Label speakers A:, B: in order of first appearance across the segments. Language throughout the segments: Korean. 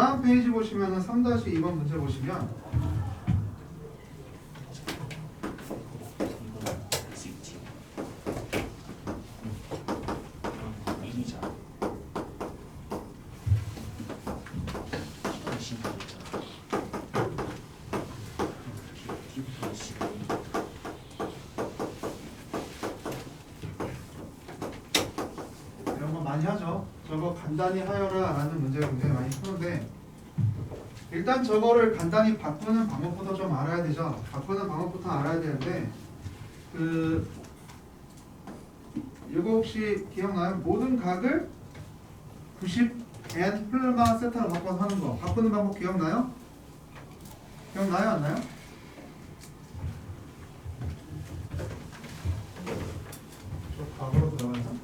A: 다음 페이지 보시면은 3-2번 문제 보시면
B: 이기자.
A: 이런 거 많이 하죠. 저거 간단히 하여라 라는 문제가 굉장히 많이 푸는데 일단 저거를 간단히 바꾸는 방법부터 좀 알아야 되죠. 바꾸는 방법부터 알아야 되는데 그 이거 혹시 기억나요? 모든 각을 90 n 플마 세타로 바꿔서 하는 거 바꾸는 방법 기억나요? 기억나요? 안 나요? 저 과거로 들어가서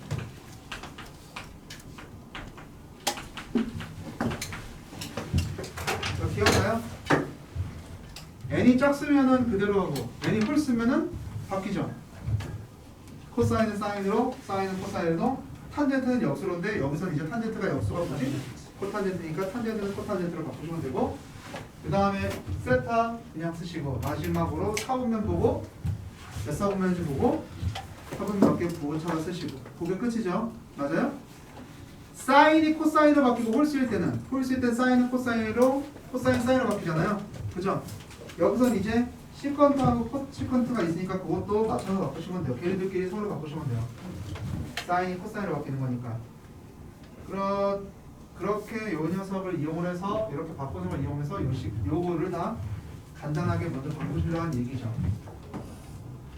A: 저 기억나요? N이 작으면은 그대로 하고 n이 홀 쓰면은 바뀌죠. 코사인은 사인으로, 사인은 코사인으로, 탄젠트는 역수로인데 여기서 이제 탄젠트가 역수가 뭐지? 코탄젠트니까 탄젠트는 코탄젠트로 바꾸시면 되고 그 다음에 세타 그냥 쓰시고 마지막으로 사분면 보고 몇 사분면인지 보고 사분면 몇개 부호차가 쓰시고 그게 끝이죠. 맞아요? 사인이 코사인으로 바뀌고 홀 쓰일 때는 홀 쓰일 때 사인은 코사인으로 코사인 사인으로 바뀌잖아요. 그죠? 여기선 이제 시컨트하고 코시컨트가 있으니까 그것도 맞춰서 바꾸시면 돼요. 걔네들끼리 서로 바꾸시면 돼요. 사인이 코사인으로 바뀌는 거니까. 그렇 그렇게 요 녀석을 이용을 해서 이렇게 바꾸는 걸 이용해서 요식 요거를 다 간단하게 먼저 바꾸시려는 얘기죠.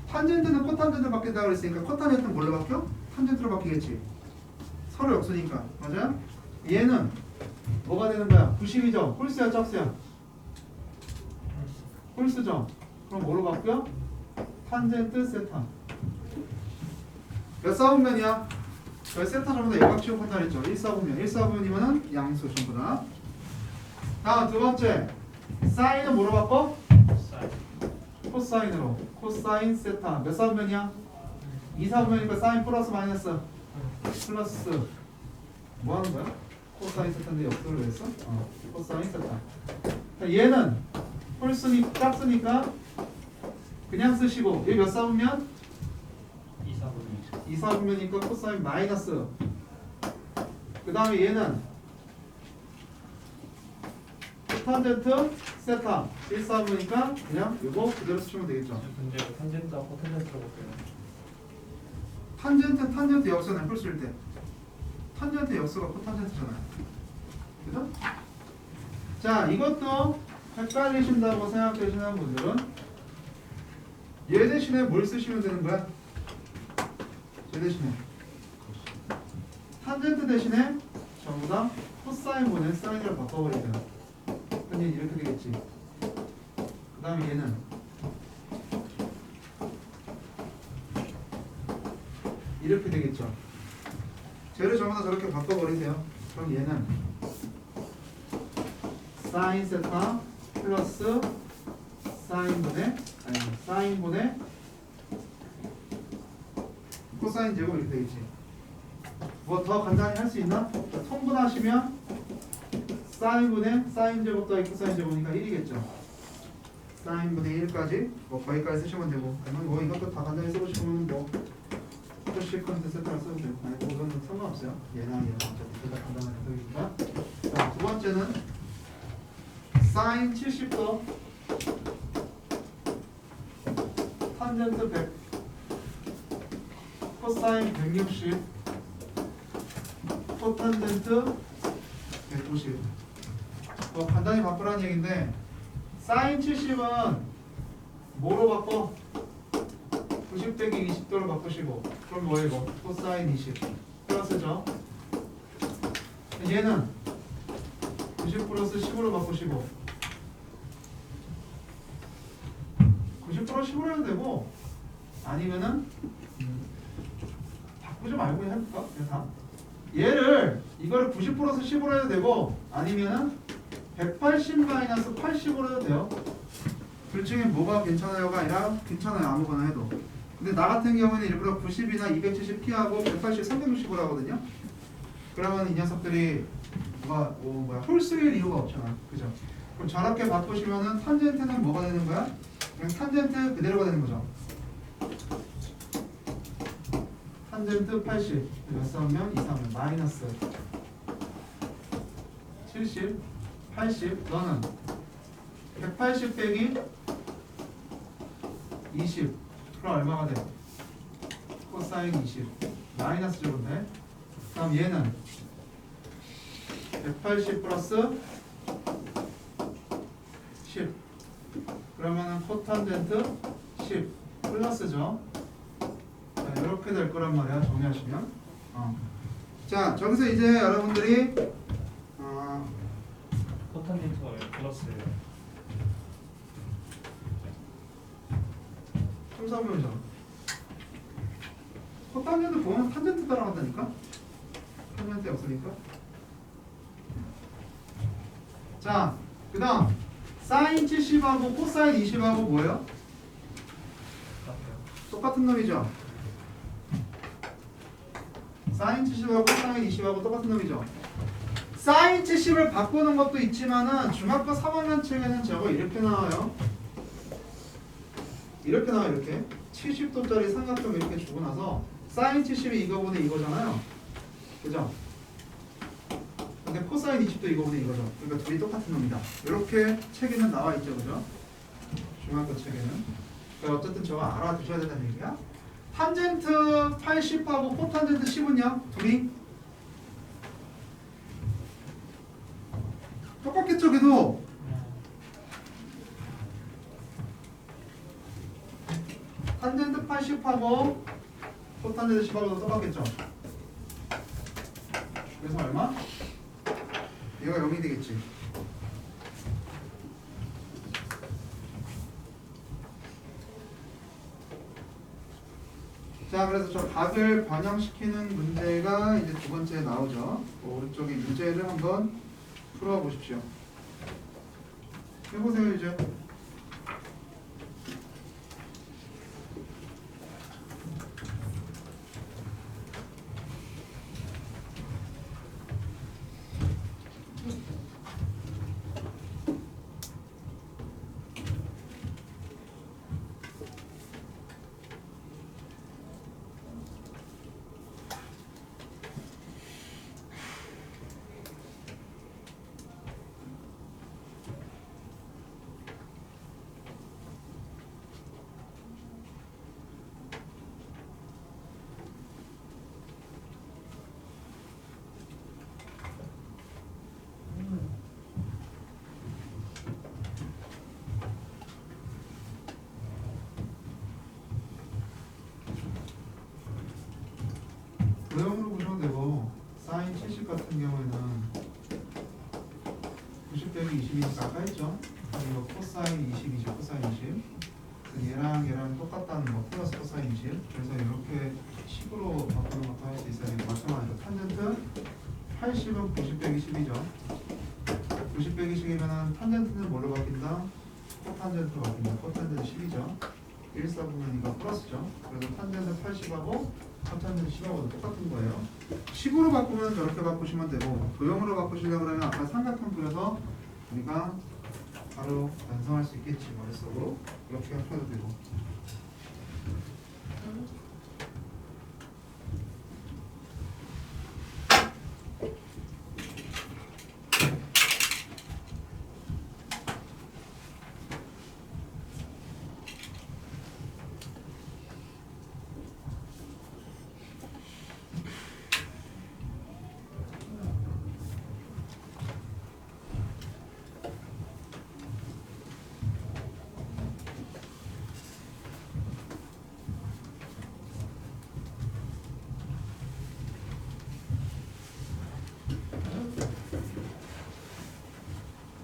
A: 탄젠트는 코탄젠트로 바뀐다 그랬으니까 코탄젠트는 뭘로 바뀌어? 탄젠트로 바뀌겠지. 서로 역수니까 맞아요? 얘는 뭐가 되는 거야? 90이죠? 홀수야 짝수야? 홀수죠? 그럼 뭐로 바뀌어? 탄젠트 세타 몇 사분면이야? 저희 세타 전부 다 역학 취급한다 그랬죠? 1사분면 1사분면이면은 양수 전부 다 다음 두 번째 사인은 뭐로 바꿔? 코사인으로 코사인 세타 몇 사분면이야? 2사분면이니까 사인 플러스 마이너스 플러스 뭐 하는 거야? 코사인 세타인데 역수를 왜 했어? 어, 코사인 세타 자, 얘는 홀수니 짝수니까 그냥 쓰시고 얘몇 사분면? 2사분면이니까 코사인 마이너스 그 다음에 얘는 탄젠트 세타 1사분이니까 그냥 이거 그대로 쓰시면 되겠죠
C: 근데 탄젠트와 코탄젠트로 바뀌어요.
A: 탄젠트 탄젠트 역수는 풀쓸때 탄젠트 역수가 코탄젠트잖아요 그죠? 자 이것도 헷갈리신다고 생각되시는 분들은 얘 대신에 뭘 쓰시면 되는 거야? 얘 대신에 탄젠트 대신에 전부 다 코사인분의 사인으로 바꿔버리세요 그럼 이렇게 되겠지 그 다음에 얘는 이렇게 되겠죠. 쟤를 전부 다 저렇게 바꿔버리세요. 그럼 얘는 사인 세타 플러스 사인분의 아니 사인분의 코사인 제곱 이렇게 되겠지. 뭐 더 간단히 할 수 있나? 자, 통분하시면 사인분의 사인 제곱 더하기 코사인 제곱이니까 1이겠죠. 사인분의 1까지 뭐 거기까지 쓰시면 되고 아니면 뭐 이것도 다 간단히 써보시면 뭐 표시 컨텐츠 세트를 써도 되고 아니 그거는 상관없어요 얘나 얘나 어차피 둘다 간단한 녀석이니까 자두 번째는 사인 70도 탄젠트 100 코사인 160 코탄젠트 150뭐 간단히 바꾸라는 얘기인데 사인 70은 뭐로 바꿔? 90 빼기 20도로 바꾸시고. 그럼 뭐예요 이거? 코사인 20 플러스죠? 얘는 90 플러스 10으로 바꾸시고 90 플러스 10으로 해도 되고 아니면은 음, 바꾸지 말고 해볼까? 다 얘를 이거를 90 플러스 10으로 해도 되고 아니면은 180 마이너스 80으로 해도 돼요 둘 중에 뭐가 괜찮아요가 아니라 괜찮아요 아무거나 해도 근데 나 같은 경우에는 일부러 90이나 270 피하고 180, 360으로 하거든요 그러면 이 녀석들이 뭐가 뭐 뭐야 홀수일 이유가 없잖아. 그죠? 그럼 저렇게 바꾸시면은 탄젠트는 뭐가 되는 거야? 그냥 탄젠트 그대로가 되는 거죠. 탄젠트 80몇 싸우면 2 싸우면 마이너스 70 80 너는 180 빼기 20 그럼 얼마가 돼? 코사인 20 마이너스 제곱인데. 그럼 얘는 180 플러스 10 그러면은 코탄젠트 10 플러스죠. 자, 이렇게 될 거란 말이야 정리하시면. 어. 자 저기서 이제 여러분들이 어,
C: 포탄젠트가 왜 플러스예요?
A: 3, 4번이잖아 코탄젠트 보면 탄젠트 따라간다니까? 탄젠트 없으니까? 자 그 다음 사인 70하고 코사인 20하고 뭐예요? 똑같은 놈이죠. 사인 70하고 코사인 20하고 똑같은 놈이죠. 사인 70을 바꾸는 것도 있지만은 중학교 3학년 책에는 저거 이렇게 나와요. 이렇게 나와 요 이렇게 70도짜리 삼각형 이렇게 주고 나서 사인 70이 이거보다 이거잖아요. 그죠? 근데 코사인 20도 이거보다 이거죠. 그러니까 둘이 똑같은 놈이다. 이렇게 책에는 나와 있죠, 그죠? 중학교 책에는. 그러니까 어쨌든 저거 알아두셔야 된다는 얘기야. 탄젠트 80하고 코탄젠트 10은요? 둘이 똑같겠죠, 걔도. 탄젠트 80하고 코탄젠트 10하고도 똑같겠죠. 그래서 얼마? 얘가 0이 되겠지. 자, 그래서 저 각을 반영시키는 문제가 이제 두 번째 나오죠. 그 오른쪽에 문제를 한번 풀어 보십시오. 해보세요, 이제. 도형으로 보셔도 되고 사인 70 같은 경우에는 90 빼기 20이니까 아까 했죠? 그리고 코사인 20이죠 코사인 20 그래서 얘랑 얘랑 똑같다는 거 플러스 코사인 20 그래서 이렇게 식으로 바꾸는 것도 할수 되고 마찬가지로 탄젠트 80은 90 빼기 10이죠. 90 빼기 10이면 탄젠트는 뭘로 바뀐다? 코탄젠트로 바뀐다. 코탄젠트 10이죠. 1, 4 분면이가 플러스죠. 그래서 탄젠트 80하고 합산된 시각하고 똑같은 거예요. 식으로 바꾸면 저렇게 바꾸시면 되고 도형으로 바꾸시려고 그러면 아까 삼각형 그려서 우리가 바로 완성할 수 있겠지 머릿속으로. 이렇게 하셔도 되고